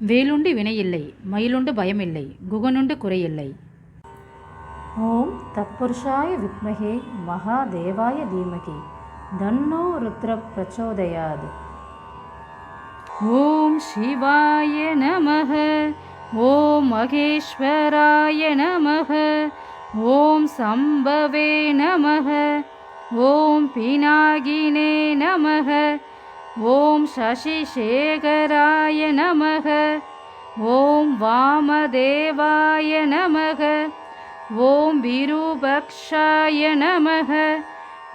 வேலுண்டு வினையில்லை மயிலுண்டு பயமில்லை குகனுண்டு குறையில்லை. ஓம் தத்புருஷாய வித்மகே மகாதேவாய தீமகி தன்னோ ருத்ர பிரச்சோதயாது ஓம் சிவாய நமக ஓம் மகேஸ்வராய நமக ஓம் சம்பவே நமக ஓம் பினாகினே நமக ஓம் சசிசேகராய நமக ஓம் வாமதேவாய நமக ஓம் விருபக்ஷாய நமக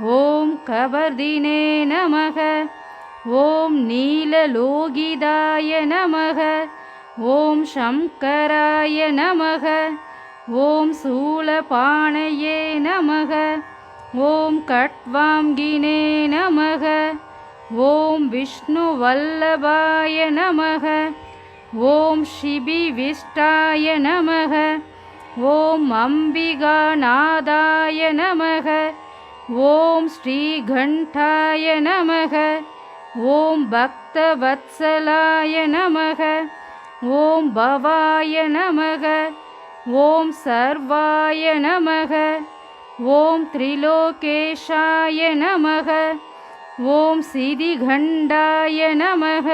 ஓம் கபர்தினே நமக ஓம் நீலலோகிதாய நமக ஓம் சங்கராய நமக ஓம் சூலபாணயே நமக ஓம் கட்வாங்கினே நமக. ॐ विष्णुवल्लभाय नमः ॐ शिबिविष्टाय नमः ॐ अम्बिगानादाय नमः ॐ श्रीघण्टाय नमः ॐ भक्तवत्सलाय नमः ॐ भवाय नमः ॐ सर्वाय नमः ॐ त्रिलोकेशाय नमः ஓம் சிதிகண்டாய நமக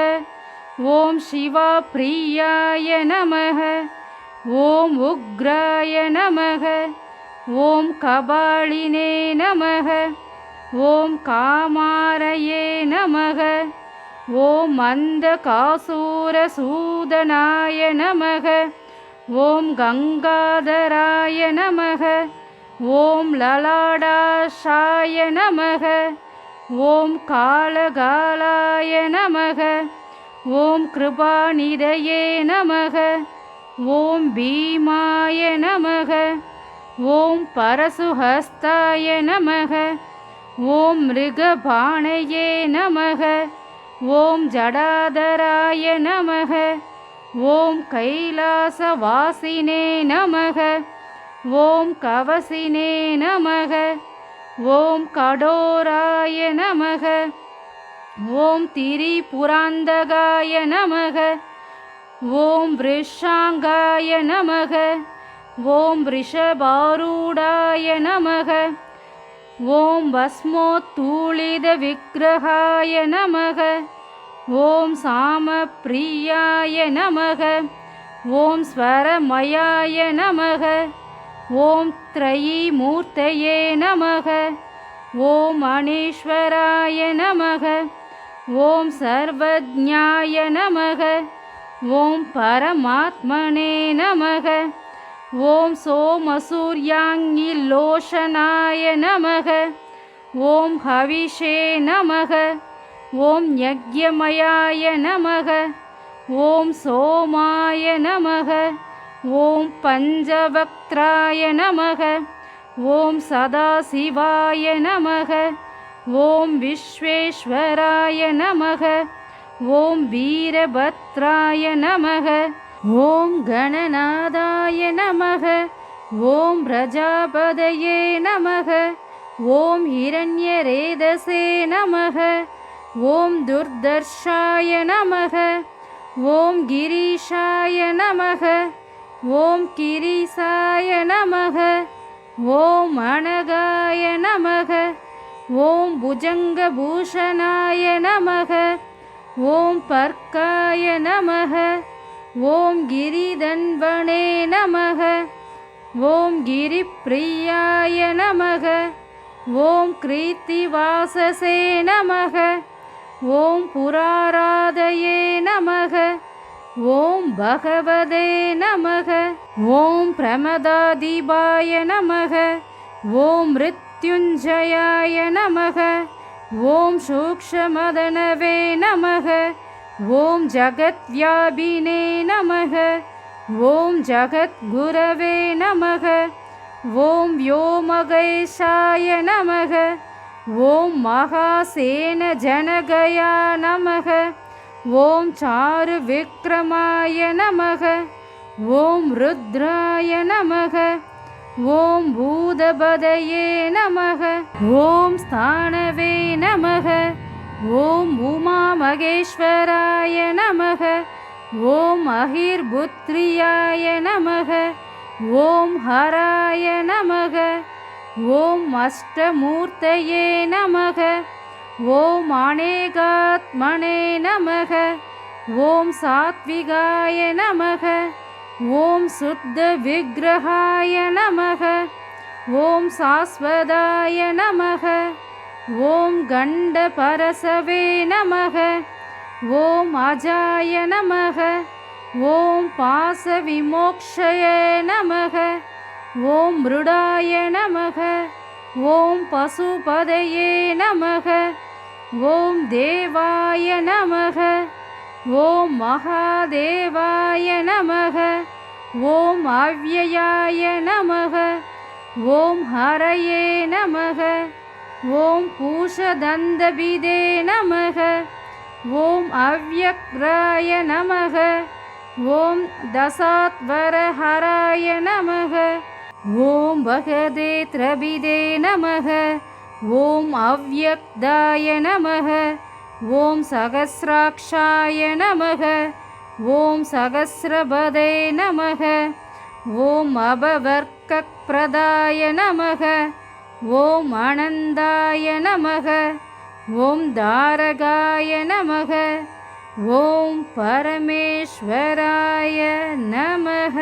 ஓம் சிவா பிரியாய நமக ஓம் உக்ராய நமக ஓம் கபாலினே நமக ஓம் காமாரையே நமக ஓம் மந்த காசூரசூதனாய நமக ஓம் கங்காதராய நமக ஓம் லலாடாஷாய நமக. ஓம் காலகாலாய நமக. ஓம் கிருபாநிதயே நமக. ஓம் பீமாய நமக. ஓம் பரசுஹஸ்தாய நமக. ஓம் மிருகபாணயே நமக. ஓம் ஜடாதராய நமக. ஓம் கைலாசவாசினே நமக. ஓம் கவசினே நமக. ஓம் கடோராய நமக. ஓம் திரிபுராந்தகாய நமக. ஓம் விருஷாங்காய நமக. ஓம் ரிஷபாரூடாய நமக. ஓம் பஸ்மோத்தூளித விக்கிரகாய நமக. ஓம் சாமப்பிரியாய நமக. ஓம் ஸ்வரமயாய நமக. ஓம் த்ரயீமூர்த்தயே நமக. ஓம் அணீஸ்வராய நமக. ஓம் சர்வஜாய நமக. ஓம் பரமாத்மனே நமக. ஓம் சோமசூர்யாங்கிலோஷனாய நமக. ஓம் ஹவிஷே நமக. ஓம் யஜ்யமயாய நமக. ஓம் சோமாய நமக. ஓம் பஞ்சவக்திராய நமக. ஓம் சதாசிவாய நமக. ஓம் விஸ்வேஸ்வராய நமக. ஓம் வீரபத்ராய நமக. ஓம் கணநாதாய நமக. ஓம் பிரஜாபதயே நமக. ஓம் இரண்யரேதசே நமக. ஓம் துர்தர்ஷாய நமக. ஓம் கிரீஷாய நமக. ஓம் கிரீசாய நமக ஓம் அனகாய நமக ஓம் புஜங்கபூஷணாய நமக ஓம் பர்க்காய நமக ஓம் கிரிதன்வனே நமக ஓம் கிரிப்பிரியாய நமக ஓம் கிருத்திவாசசே நமக ஓம் புராராதயே நமக ஓம் பகவதே நமக. ஓம் பிரமதாதிபாய நமக. ஓம் மிருத்யுஞ்சயாய நமக. ஓம் சூக்ஷமதனவே நமக. ஓம் ஜகத்வியாபினே நமக. ஓம் ஜகத்குரவே நமக. ஓம் வியோமகைஷாய நமக. ஓம் மகாசேன ஜனகயா நமக. ஓம் சாரு விக்ரமாய நமக ஓம் ருத்ராய நமக ஓம் பூதபதயே நமக ஓம் ஸ்தானவே நமக ஓம் உமா மகேஸ்வராய நமக ஓம் அகிர்புத்ரியாய நமக ஓம் ஹராய நமக ஓம் அஷ்டமூர்த்தயே நமக ஓம் அநேகாத்மனே நமக. ஓம் சாத்விகாய நமக. ஓம் சுத்த விக்கிரகாய நமக. ஓம் சாஸ்வதாய நமக. ஓம் கண்ட பரசவே நமக. ஓம் அஜாய நமக. ஓம் பாச விமோக்ஷய நமக. ஓம் மிருடாய நமக. ஓம் பசுபதையே நமக. ஓம் தேவாய நமக. ஓம் மகாதேவாய நமக. ஓம் அவ்யயாய நமக. ஓம் ஹரையே நமக. ஓம் பூஷதந்தபிதே நமக. ஓம் அவ்யக்ராய நமக. ஓம் தசாத்வரஹராய நமக. ஓம் பகதே திரபிதே நமக. ஓம் அவ்யக்தாய நமக ஓம் சகசிராட்சாய நமக ஓம் சகசிரபதே நமக ஓம் அபவர்க்கப்பிரதாய நமக ஓம் அனந்தாய நமக ஓம் தாரகாய நமக ஓம் பரமேஸ்வராய நமக.